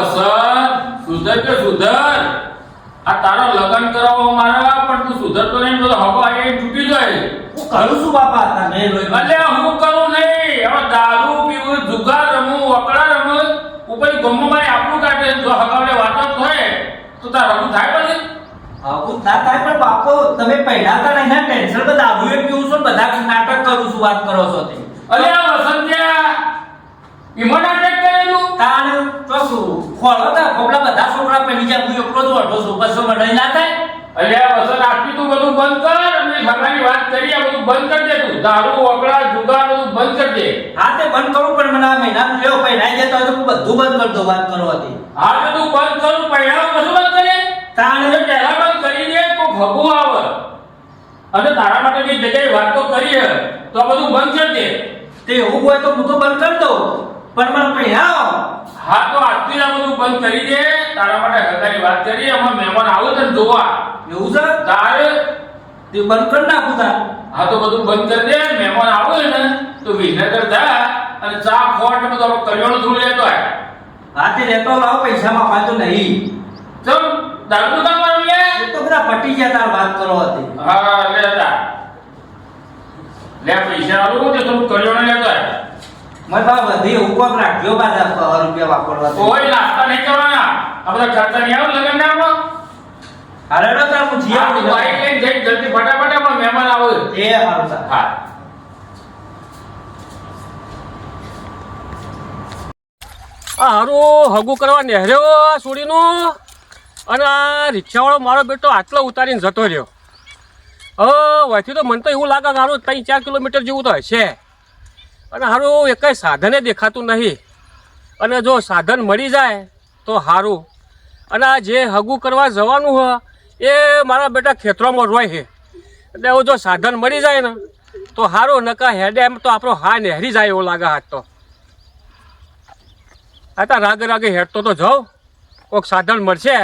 વસંત સુધર કે સુધર આ તારા લગ્ન કરાવો મારા પણ તું સુધરતો નહીં તો હવા એ તૂટી જાય. હું કરું છું બાપા તમે ભલે અલ્યા હું કરું નહીં. હવે દારૂ પીવું જુગાર રમું વકડા રમું ઉપર ગમમાં આપણું કાઢે જો હગાવડે વાતો થાય તો તાર રમું થાય પછી? આવું ના થાય પણ બાપો તમે પહેલા તો એના ટેન્શન બધા આવું એ પીવું છું બધા નાટક કરું છું વાત કરો છો તે અલ્યા વસંત્યા ઈમો નાટક કરેલું? તાણ? તો શું ખોળો તા ખોપલા બધા છોકરા પહેલી જાય હું એકલો જ વઢો છું પછી ના થાય. અલ્યા વસંત આટલી તું બધું બંધ કર અને ઘરની વાત કરી આ બધું બંધ કરી દે તું. દારૂ જુગાર બધું બંધ કરી દે. હા તે બંધ કરું પણ મને આ મહિના લેવો પહેલા જતો તો બધું બંધ કરી વાત કરો હતી હા તો તું બંધ કરું પહેલા કશું બંધ કરે તાણે પહેલા બંધ કરી દે તો ભગવું આવે. અને તારા માટે જે જગ્યાએ વાત તો કરી તો બધું બંધ કરી દે. તે એવું હોય તો હું તો બંધ કરી દઉં. પણ મને આવ. હા તો આજથી આ બધું બંધ કરી દે. તારા માટે હગાની વાત કરી. અમે મહેમાન આવો તને જોવા. એવું છે? તારે? તે બંધ કરી નાખું તાર. હા તો બધું બંધ કરી દે. મહેમાન આવો ને તો વિનગર જા અને ચા ખોટ બધું આપણે કરિયાણું થોડું લેતો આય. હા તે લેતો લાવો પૈસા માં પાછું નહીં. ચમ દારૂ દુકાનમાં લે. એ તો બધા પટી ગયા તાર વાત કરો હતી. હા લે જા. લે પૈસા આલું. તે થોડું કરિયાણું લેતો આય. મેં બા વધી હુકમ રાખ્યો પાછા સો રૂપિયા વાપરવા કોઈ નાસ્તા નહીં કરવાના. આ બધા ખર્ચા નહીં આવે લગન ના આવો અરે નો તાર હું જીયા બાઈક લઈને જઈ જલ્દી ફટાફટ આવો, મહેમાન આવો. એ હારું હા. આ હારું હગું કરવા નેહર્યો આ સોડીનું. અને આ રિક્ષાવાળો મારો બેટો આટલો ઉતારીને જતો રહ્યો. હવે વયથી તો મને તો એવું લાગે કે હારું ત્રણ ચાર કિલોમીટર જેવું તો હશે. અને હારું એકાય સાધને દેખાતું નહીં. અને જો સાધન મળી જાય તો સારું અને આ જે હગું કરવા જવાનું હોય એ મારા બેટા ખેતરોમાં રોય છે. એટલે એવું જો સાધન મળી જાય ને, તો સારું નકા હેડે એમ તો આપણો હા નેહરી જાય એવો લાગે હાથ તો. આ તા રાગે રાગે હેડતો તો જાઉં. કોઈક સાધન મળશે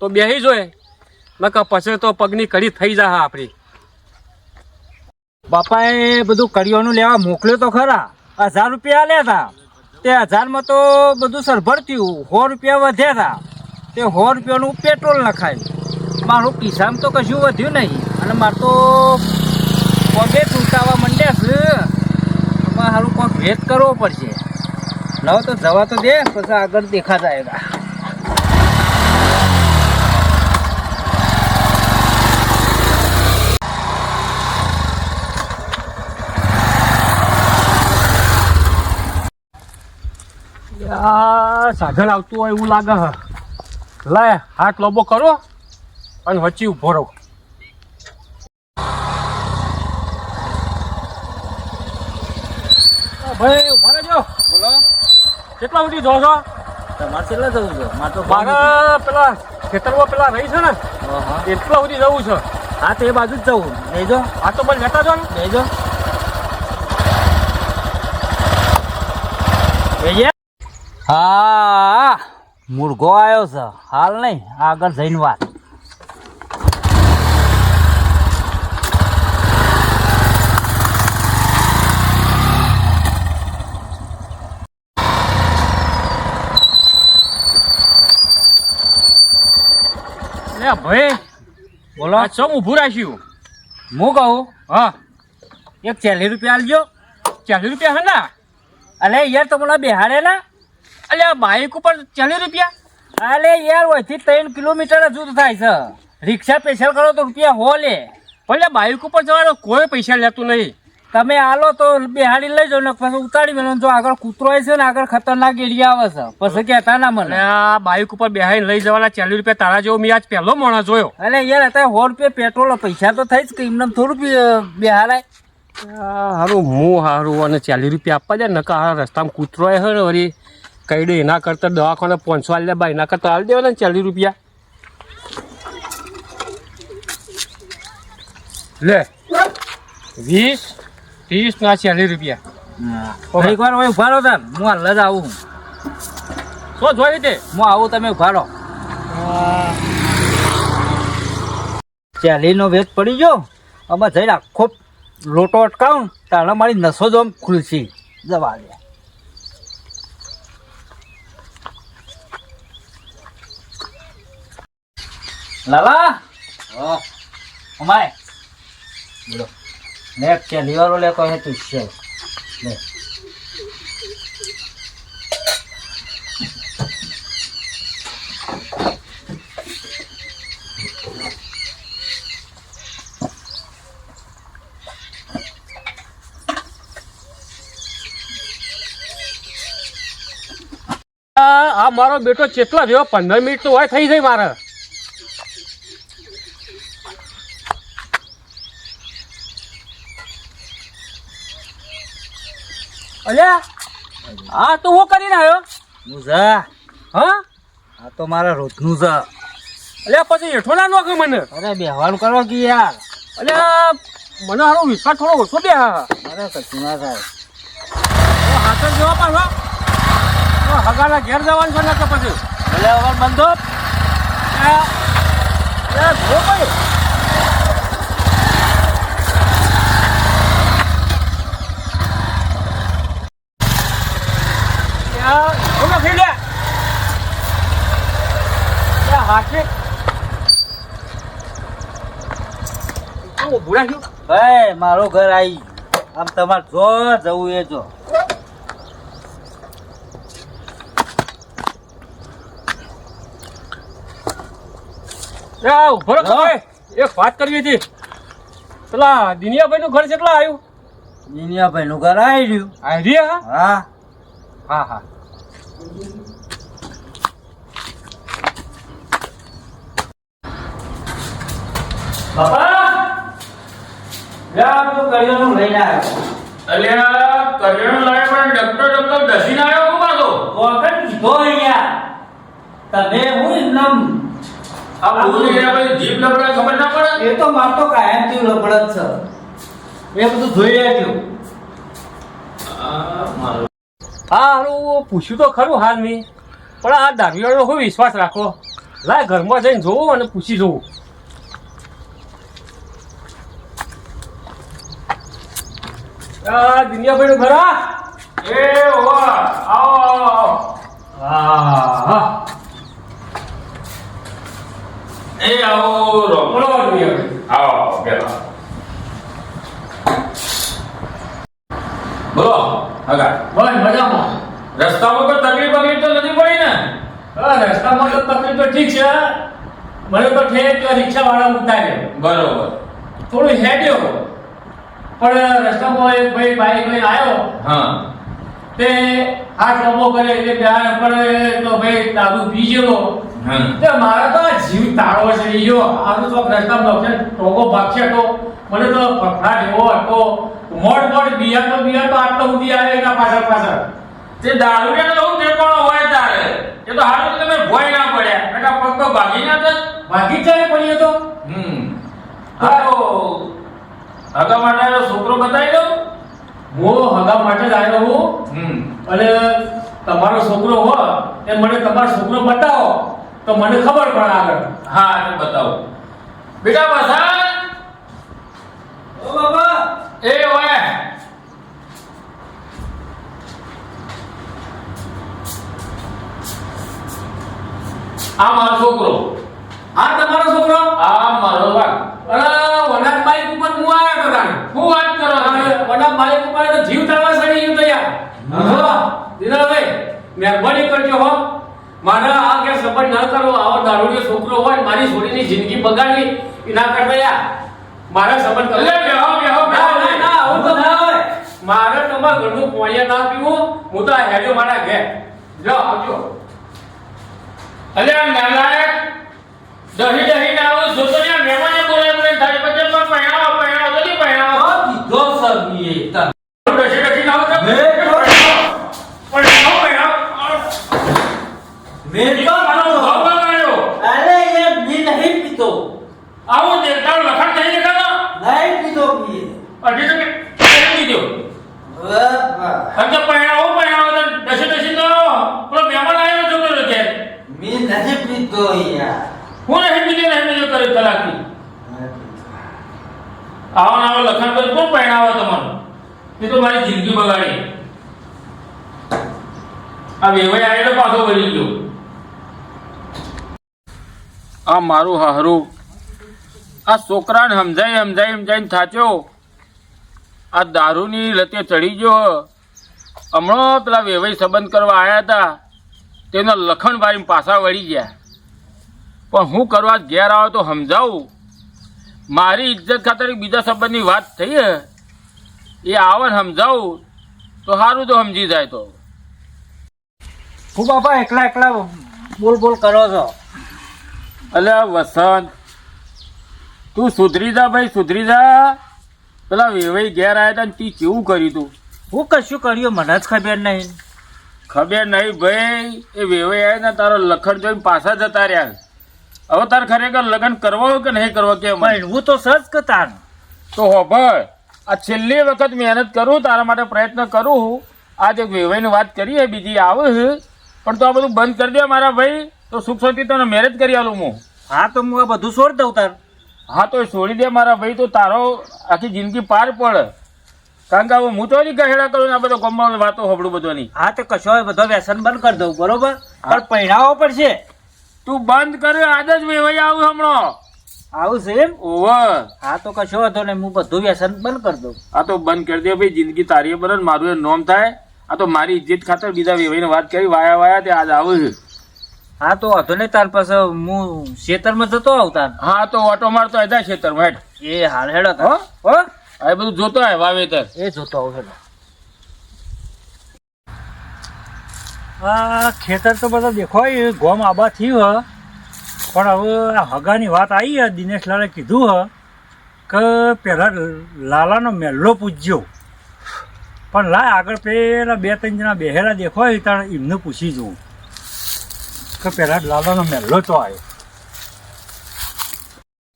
તો બેસી જોઈએ નકા પછી તો પગની કડી થઈ જાય આપણી. બાપાએ બધું કરિયાનું લેવા મોકલ્યો તો ખરા. હજાર રૂપિયા લેતા તે. હજારમાં તો બધું સરભર થયું. સો રૂપિયા વધ્યા હતા તે સો રૂપિયાનું પેટ્રોલ નખાયું. મારું કિસ્સામાં તો કશું વધ્યું નહીં. અને મારે તો પગે તૂટાવા માંડ્યા છે. એમાં સારું કોઈક ભેદ કરવો પડશે. લાવો તો જવા તો દે, પછી આગળ દેખા જાયગા આ સાધન આવતું હોય એવું લાગે હ. લાય હાથ લોબો કરો અને વચ્ચે ઊભો રહો. ભાઈ ઊભા રહેજો. બોલો. કેટલા સુધી જો છો? તમારે કેટલા જવું છે? મારે તો મારા પેલા ખેતરમાં પેલા રહી છે ને. એટલા સુધી જવું છે. હા તો એ બાજુ જ જવું. લેજો આ તો પણ લેતા જો. ને લેજે હા મુર્ગો આવ્યો છે. હાલ નહીં આગળ જઈને વાત. ભાઈ બોલો. ચમ ઊભું રાખ્યું? હું કહું? હા. એક ચાલીસ રૂપિયા આલજો. ચાલીસ રૂપિયા હે ને? અલે યાર તમને બેહાડે ના. અલ્યા બાઈક ઉપર ચાલીસ રૂપિયા? અલે યાર ઓયથી ત્રણ કિલોમીટર જ થાય છે. રિક્ષા સ્પેશિયલ કરો તો રૂપિયા હો લે. પણ બાઈક ઉપર જવાનો કોઈ પૈસા લેતું નહીં. તમે આલો તો બેહાડી લઈ જાઓ ને પછી ઉતારી મેળો જો આગળ કૂતરો આવે છે ને આગળ ખતરનાક એરિયા આવે છે. પછી કહેતા ના મને. આ બાઈક ઉપર બેહાઈને લઈ જવાના ચાલીસ રૂપિયા તારા જેવો મેં આજ પહેલો માણસ જોયો. અરે યાર અત્યારે સો રૂપિયા પેટ્રોલ પૈસા તો થઈ જ કે એમને થોડું બિહારાય હારું હું હારું અને ચાલીસ રૂપિયા આપવા દે નકા રસ્તામાં કૂતરો હે ને વળી કઈ દે એના કરતાં દવાખાને પાંચસો આલી દે ભાઈ એના કરતાં આલી દેવાના ને ચાલીસ રૂપિયા. લે વીસ ત્રીસ ના ચાલીસ રૂપિયા. એક વાર હવે ઊભા રહો તાર હું હાલ જ આવું શું જોઈ તે? હું આવું તમે ઊભા રહો. ચાલીનો વેચ પડી ગયો આમાં જઈને આખો લોટો અટકાવું તારા મારી નસો જ આમ ખુલશી. જવા દે. લાલા? ઓ અમાય બોલો. લે કે લીવારો લે કહે તું છે. લે. આ આ મારો બેટો ચેટલા રહ્યો પંદર મિનિટ તો હોય થઈ જાય મારે. અલ્યા આ તો હું કરીને આવ્યો મુઝા હા? આ તો મારા રોજનું છે અલ્યા પછી હેઠો ના નોખે મને? અરે બેહવાનું કરવા કે યાર? અલ્યા મને હારો વિશ્વાસ થોડો ઓછો બે અરે કશું ના થાય. હાથર જવા પાછો. હગાના ઘેર જવાનું છે ને તો પછી. ભલે હવાનું બંધો એ, જો ભાઈ ત્યાં ઊભો થઈ લે. ત્યાં હાથે શું ઊભું રાખ્યું? ભાઈ મારો ઘર આવી આમ તમારે જવું એ જો રહો એક વાત કરવી હતી પેલા દિનિયાભાઈ નું ઘર કેટલા આવ્યું દિનિયાભાઈ નું ઘર આવી રહ્યું આઈડિયા હા હા હા બધું લઈને આવ્યો. અલ્યા કરિયાણું પણ ડોક્ટર ડોક્ટર ડસીને આવ્યો હું પાછો? વખત કીધો અહીંયા. તમે હું એમનામ આ બોલી ગયા પછી જીભ લબડે ખબર ના પડે? એ તો માર તો કાયમથી લબડત છે. એ બધું જોઈ રહ્યા મારો હા હારું પૂછ્યું તો ખરું હાલ નહીં પણ આ દારૂવાળો હું વિશ્વાસ રાખો. લાય ઘરમાં જઈને જોવું અને પૂછી જોવું આ દિનિયાભાઈ નું એ ઓવા આવો હા એ આવો બોલો. હગા બસ મજામાં. રસ્તામાં કોઈ તકલીફ બકલીફ તો નથી પડી ને? હા રસ્તામાં તો તકલીફ તો ઠીક છે. મને તો ઠેક રિક્ષાવાળા ઉતાર્યો. બરોબર. થોડું હેડ્યો. પણ રસ્તામાં એક ભાઈ બાઈક લઈને આવ્યો. હા. તે હાથ લંબો કરે એટલે ત્યારે પણ તો ભાઈ દારૂ પી ગયેલો. હા. તે મારા તો જીવ તાળો છે. ઈયો આનું તો રસ્તા બગશે ટોકો ભાગશે તો. મને તો ફફડાટ એવો હતો. મોડ મોડ બિયા તો બિયા તો આટલો સુધી આવે એના પાછળ પાછળ. તે દારૂ કે તો તે પણ હોય તારે એ તો હારું તમે ભોય ના પડ્યા. એટલે પગ તો ભાગી ના જાય ભાગી જ જાય પડીએ તો. હમ. હા તો હગા માટે છોકરો બતાવી દઉં? હું હગા માટે જ આવ્યો હું. હમ. અને તમારો છોકરો હોય એ મને તમારો છોકરો બતાવો તો મને ખબર પડે આગળ. હા બતાવો. બેટા વસાણ ઓ બાબા. એ ઓય. આ મારો છોકરો. આ તમારો છોકરો? આ મારો વાઘ. અરે વનાથ બાઈક ઉપર હું તો તાણે? વાત કરો વડા માલિક ઉપર તો જીવ તાળવા સડી ગયું તૈયાર. હા. મહેરબાની કરજો હો. મારા આ કે સપોર્ટ ન કરો. આવો દારૂડિયો છોકરો હોય મારી છોડીની જિંદગી બગાડવી. ના કરતા યાર મારા સંબંધ કરો. એટલે બેહો બેહો ના ના આવું તો ના હોય. મારે તમાર ઘરનું પોણિયા ના પીવું. હું તો આ હેડ્યો મારા ઘેર. જો આવજો. અલે નાલાયક દહી દહી ના આવું જોતો ને મહેમાને બોલાય મને થાય. પછી પણ પહેણાવો પહેણાવો નહીં પહેણાવો કીધો સર તને ડસી ડસી ના આવો તો મેં તો- પહેણાવો પહેણાવો મેં એ તો મારો ભાવ બગાડ્યો અરે એ મેં નહીં પીતો આવું દેવતાનું લખાણ થઈ દેખાતો નહીં પીતો પીએ અઢી તો કે પહેરી દીધો બાબા અને તો પહેણાવો પહેણાવો તો ડસી ડસી તો પેલો મહેમાન આવ્યો જોતો રહ્યો ઘેર મેં નહીં પીતો યાર હું નહીં બીજો નહીં બીજો કરી તલાકી આવો ને આવો લખાણ કરી કોણ પહેણાવો તમારું એ તો મારી જિંદગી બગાડી આ મારું હારું આ છોકરાને સમજાઈ સમજાઈ સમજાઈને થાચ્યો. આ દારૂની લતે ચડી ગયો. હમણાં પેલા વેવાઈ સંબંધ કરવા આવ્યા હતા. તેના લખણ બારી પાછા વળી ગયા. પણ હું કરવા ઘેર આવ્યો તો સમજાવું. મારી ઇજ્જત ખાતર બીજા સંબંધની વાત થઈ એ આવે સમજાવું. તો સારું તો સમજી જાય તો. હું બાપા એકલા એકલા બોલ બોલ કરો છો? અલ્યા વસંત. તું સુધરી જા ભાઈ સુધરી જા. પેલા વેવાઈ ઘેર આવ્યા હતા ને તી કેવું કર્યું તું? હું કશું કર્યું મને જ ખબર નહીં. ખબર નહીં ભાઈ. એ વેવાઈ આવ્યા ને તારો લખણ જોઈને પાછા જતા રહ્યા. હવે તારે ખરેખર લગ્ન કરવો કે નહીં કરવો કે હું તો સજ કતાન તો હોભળ આ છેલ્લી વખત મહેનત કરું તારા માટે પ્રયત્ન કરું આજે વેવાઈની વાત કરીએ બીજી આવે પણ તો આ બધું બંધ કરી દે મારા ભાઈ. તો સુખ શાંતિ તને મેરેજ કરી આલું હું. હા તો હું આ બધું છોડ દઉં તાર. હા તો છોડી દે મારા ભાઈ તો તારો આખી જિંદગી પાર પડે. કારણ કે હવે હું તો નહીં ગહેડા કરું ને આ બધો ગમવા વાતો હોબળું નહીં હા તો કશો હોય બધો વ્યસન બંધ કરી દઉં બરોબર? પણ પહેરાવો પડશે. તું બંધ કર આજ જ વેવાઈ આવું હમણાં. આવું છે એમ? ઓવર હા તો કશો હતો નહીં હું બધું વ્યસન બંધ કરી દઉં. આ તો બંધ કરી દે ભાઈ જિંદગી તારી પર મારું એ નોમ થાય. આ તો મારી ઇજ્જત ખાતર બીજા વેવાઈને વાત કરી વાયા વાયા તે આજ આવું છે. હા તો વાંધો નહીં તાર પાસે હું ખેતરમાં જતો આવું તાર. હા તો ઓટો મારતો હતા ખેતરમાં હેઠ એ હાલ હેડો હો હો? આ બધું જોતો હોય વાવેતર. એ જોતો આવું હેડો. આ ખેતર તો બધા દેખાય ગોમ આબા થયું હ. પણ હવે આ હગાની વાત આવી હે દિનેશ લાલે કીધું હ કે પહેલાં લાલાનો મેલ્લો પૂજ્યો. પણ લાય આગળ પેલા બે ત્રણ જણા બેહેલા દેખો હોય તાણ એમને પૂછી જોઉં. કે પેલા લાલાનો મેલ્લો તો આવ્યો.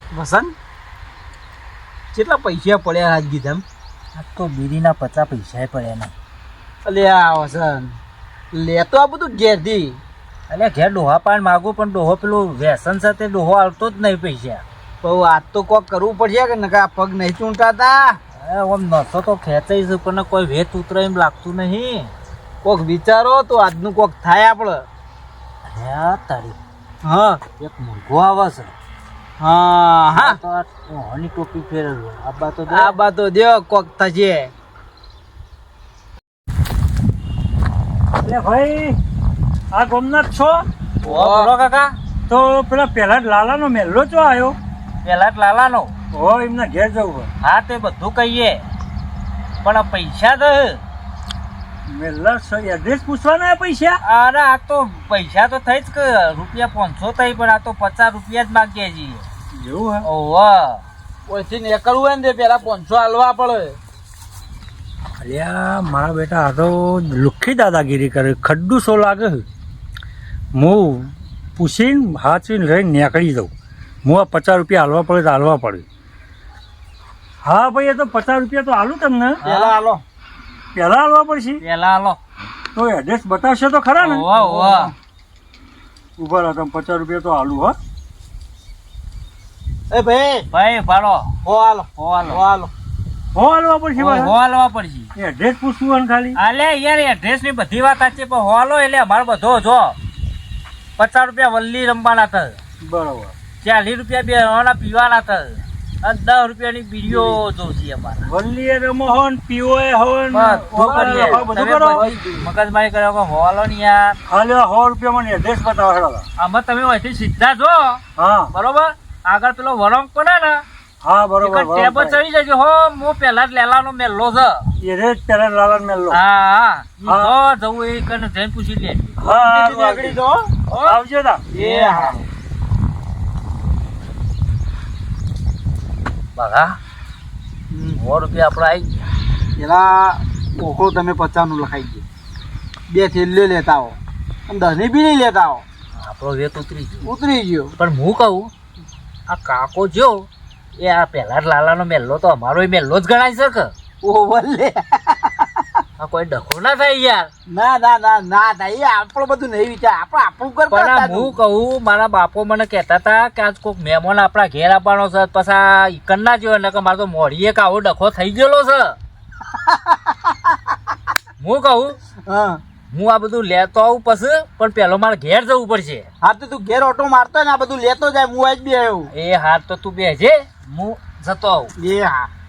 વસંત કેટલા પૈસા પડ્યા આજ આ તો બીડીના પચાસ પૈસા પડ્યા નહીં અલે આ વસંત લેતો આ બધું ઘેરથી. અલે ઘેર ડોહા પાન માગું પણ ડોહો પેલું વ્યસન સાથે ડોહો આવતો જ નહીં પૈસા. બહુ આજ તો કોક કરવું પડશે કે નકા પગ નહીં ચૂંટાતા? આમ નસો તો ખેંચાઈ છે પણ કોઈ વેત ઉતરે એમ લાગતું નહીં. કોક વિચારો તો આજનું કોક થાય આપણે તારી હા એક મુર્ગો આવે છે. હા હા. તો આ ડોહાની ટોપી ફેરવ્યો આ બા તો આ બા તો દેવ કોક થશે એટલે ભાઈ આ ગોમનાથ છો? બોલો કાકા. તો પેલા પહેલા લાલાનો મેલ્લો ચો આવ્યો પેલા જ લાલાનો. હો એમના ઘેર જવું હોય. હા તે બધું કહીએ. પણ આ પૈસા તો એડ્રેસ પૂછવાના પૈસા? અરે આ તો પૈસા તો થઈ જ રૂપિયા પાંચસો થઈ પણ આ તો પચાસ રૂપિયા જ માગીએ છીએ જેવું ઓવા ઓવા ને કરવું હોય ને પેલા પાંચસો હાલવા પડે. અલ્યા મારા બેટા આ તો લુખ્ખી દાદાગીરી કરે. ખડ્ડુસો લાગે છે હું પૂછીને હાચવીને રહીને નીકળી જાઉં. હું આ પચાસ રૂપિયા હાલવા પડે તો હાલવા પડે. હા ભાઈ એ તો પચાસ રૂપિયા તો હાલું તમને. પેલા હાલો. પહેલા હાલવા પડશે. પેલા હાલો. તો એડ્રેસ બતાવશે તો ખરા ને? ઓવા ઓવા ઊભા રહો તમે પચાસ રૂપિયા તો હાલું હા. એ ભાઈ ભાઈ ભાડો હો હાલો. હો હાલો. હો હાલો. હો હાલવા પડશે હો? હાલવા પડશે. એડ્રેસ પૂછવું હોય ને ખાલી. અલે યાર એડ્રેસની બધી વાત સાચી પણ હોલો એટલે અમારો બધો જો. પચાસ રૂપિયા વલ્લી રમવાના થશે બરોબર. ચાલીસ રૂપિયા બે હવાના પીવાના અને દસ રૂપિયાની બીડીઓ જોશી અમારે. વલ્લી રમો હો ને પીવો એ બધું કરીએ હા, બધું તમે કરો. બધી મગજમારી કર્યો કે હોલો ને યાર. હાલે સો રૂપિયા મને એડ્રેસ બતાવો હેડો. આમાં તમે અહીંથી સીધા જો હા. બરોબર? આગળ પેલો વરંગ પડે ને. હા બરોબર ટેબ ચડી જજો હો. હું પેલા જ લેલાનો મેલ્લો છે. એ રે પહેલા લાલન મેલ્લો હા હા. જવું એ કને જઈને પૂછી લે. હા નીકળી આગળ જો આવજો તા. એ હા. બઘા સો રૂપિયા આપણે આવી પેલા ઓખો તમે પચાસનું લખાઈ ગયો બે થેલ્લે લેતા આવો. અને દસની બી નહીં લેતા આવો. આપણો વેત ઉતરી ગયો. ઉતરી ગયો. પણ હું કહું આ કાકો જો એ આ પહેલા જ લાલાનો મેલ્લો તો અમારો મેલ્લો જ ગણાય છે કે? ઓ ભલે આ કોઈ ડખો ના થાય યાર. ના ના ના ના ના એ આપણું બધું નહીં વિચાર. આપણે આપણું પણ કરતા આ હું કહું મારા બાપો મને કહેતા હતા કે આજ કોઈક મહેમાન આપણા ઘેર આવવાનો છે પછી આ ઈકન ના જોયો એટલે કે મારે તો મોઢીએ આવો ડખો થઈ ગયેલો છે. હું કહું હા. હું આ બધું લેતો આવું પછી પણ પેલો મારે ઘેર જવું પડશે. હા તો તું ઘેર ઓટો મારતો ને આ બધું લેતો જાય હું આજ બી આવ્યો. એ હાર તો તું બેસજે હું જતો આવું. એ હા ઓહો, આવો આવો સકલાલ આવો આવો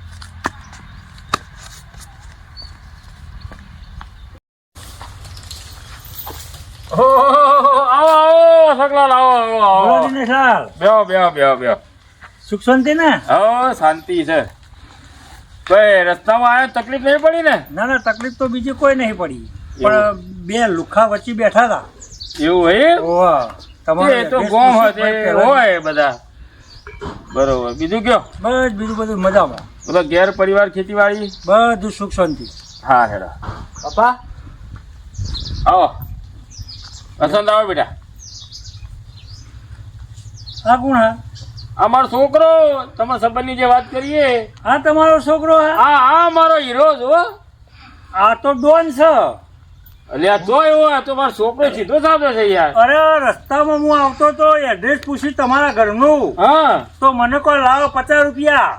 બોલો આવો દિનેશલાલ બેહો બેહો બેહો બેહો સુખ શાંતિ ને? હો શાંતિ છે. કઈ રસ્તામાં આવ્યો તકલીફ નહીં પડી ને? ના ના તકલીફ તો બીજી કોઈ નહીં પડી. પણ બે લુખા વચ્ચે બેઠા હતા. એવું હોય ઓવા તો ગોમ હોય હોય બધા. બરોબર. બીજું કયો? બસ બીજું બધું મજામાં. બધા ઘેર પરિવાર ખેતીવાડી? બધું સુખ શાંતિ. હા હેરા. પપ્પા? આવો. પસંદ આવો બેટા. હા કોણ હા? અમારો છોકરો તમારા સંબંધની જે વાત કરીએ. હા તમારો છોકરો હા? હા આ મારો હીરો જો આ તો ડોન છે. આ તો એવો આ તો મારો છોકરો સીધો સાંભળે છે યાર. અરે રસ્તામાં હું આવતો તો એડ્રેસ પૂછ્યું તમારા ઘરનું. હા. તો મને કોઈ લાવો પચાસ રૂપિયા.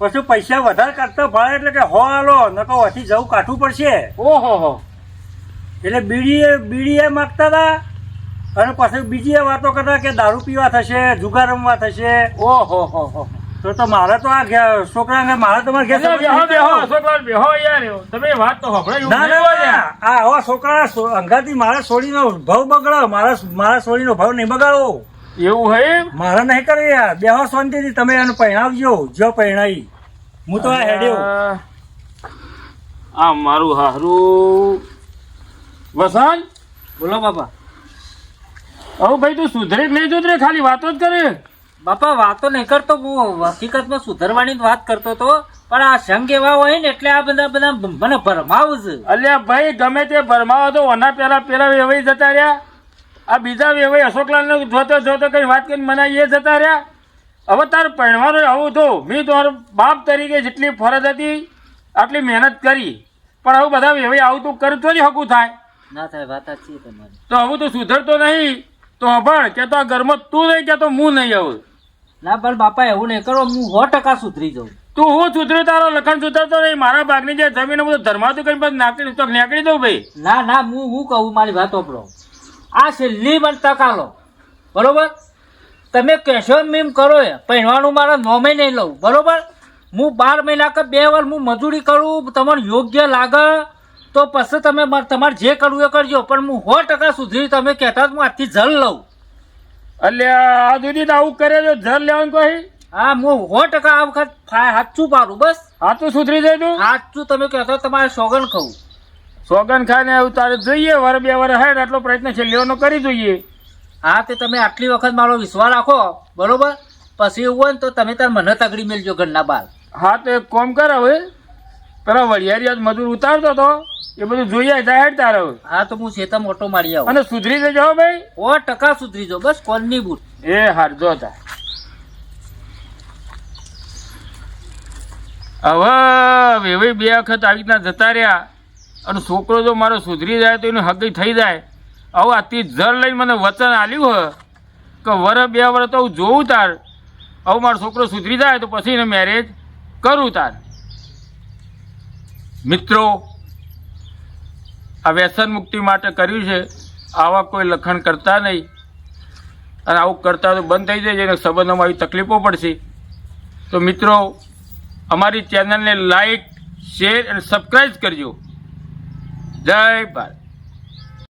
પછી પૈસા વધારે કાઢતા ભાડે એટલે કે હો હાલો નકો વથી જવું કાઢવું પડશે. ઓહો હો. એટલે બીડીએ બીડીએ માગતા હતા અને પછી બીજી એ વાતો કરતા કે દારૂ પીવા થશે જુગાર રમવા થશે. ઓહો હો હો. તો તો મારે તો આ છોકરા મારે તમારે ઘેર બેહો બેહો છોકરા બેહો યાર તમે વાત તો ના ના આ આવા છોકરા અંગાથી મારા સોડીનો ભાવ બગડો મારા મારા સોડીનો ભાવ નહીં બગાડો. એવું હે મારે નહીં કરે યાર. બેહો શાંતિથી તમે એને પહેણાવજો જો પહેણાઈ હું તો આ હેડ્યો. આ મારું હારું. વસંત? બોલો બાપા. હવે ભાઈ તું સુધરે જ નહીં સુધરે ખાલી વાતો જ કરે. બાપા વાતો નહીં કરતો હું હકીકતમાં સુધરવાની વાત કરતો તો. પણ આ સંઘ એવા હોય ને એટલે આ બધા બધા મને ભરમાવ છે. અલ્યા ભાઈ ગમે તે ભરમાવો તો ઓના પેલા પેલા વેવાઈ જતા રહ્યા. આ બીજા વેવાઈ અશોકલાલને જોતો જોતો કઈ વાત કરીને મને એ જતા રહ્યા. હવે તાર પહેણવાનો આવું તો મેં તમારો મારો બાપ તરીકે જેટલી ફરજ હતી આટલી મહેનત કરી. પણ હવે બધા વેવાઈ આવું તું કરતો જ હકું થાય. ના થાય વાત છે તમારી. તો હવે તો સુધરતો નહીં તો અભણ કે તો આ ઘરમાં તું નહીં કે તો હું નહીં આવું. ના પણ બાપા એવું નહીં કરો હું સો ટકા સુધરી જાઉં. તું હું સુધર્યો તારો લખન સુધરતો નહીં મારા ભાગની જે જમીન બધું ધર્માતું કરીને પછી નાખી તો નીકળી દઉં ભાઈ. ના ના હું હું કહું મારી વાત ઓપડો આ છેલ્લી પણ તક આલો. બરોબર? તમે કહેશો એમ કરો એ પહેરવાનું મારા નોમે નહીં લઉં. બરોબર? હું બાર મહિના કે બે વાર હું મજૂરી કરું તમને યોગ્ય લાગે તો પછી તમે માર- તમારે જે કરવું એ કરજો પણ હું સો ટકા સુધરી તમે કહેતા હું આજથી જલ લઉં. એટલે આ દુધી આવું કરે જો જલ લેવાનું કહી? હા હું સો ટકા આ વખત સાચું પાડું બસ. સાચું સુધરી જાય તું? સાચું તમે કહેતો તમારે સોગન કહું સોગન ખાને આવું તારે જોઈએ વર બે વર હેડ આટલો પ્રયત્ન છે લેવાનો કરી જોઈએ. હા તે તમે આટલી વખત મારો વિશ્વાસ રાખો બરોબર? પછી એવું હોય ને તો તમે તાર મને તગડી મેળજો ઘરના બાર. હા તો એક કોમ કર હવે. પેલા વડિયારી આજ મજૂર ઉતારતો તો એ બધું જોઈએ જાહેર તારે હા તો હું શેતા મોટો મારી આવું. અને સુધરી જજો ભાઈ. સો ટકા સુધરી જાઉં બસ કોલની બૂટ. એ હારજો તા હવે એવી બે વખત આવી રીતના જતા રહ્યા. અને છોકરો જો મારો સુધરી જાય તો એનું હગી થઈ જાય. હવે આથી જર લઈને મને વચન આલ્યું હોય કે વર બે વર તો હું જોઉં તાર. હવે મારો છોકરો સુધરી જાય તો પછી એને મેરેજ કરું તાર. મિત્રો, આ વ્યસન મુક્તિ માટે કર્યું છે. આવા કોઈ લખણ કરતા નહીં. અને આવું કરતા તો બંધ થઈ જાય અને સંબંધોમાં આવી તકલીફો પડશે. તો મિત્રો, અમારી ચેનલને લાઈક શેર અને સબસ્ક્રાઈબ કરજો. જય ભારત.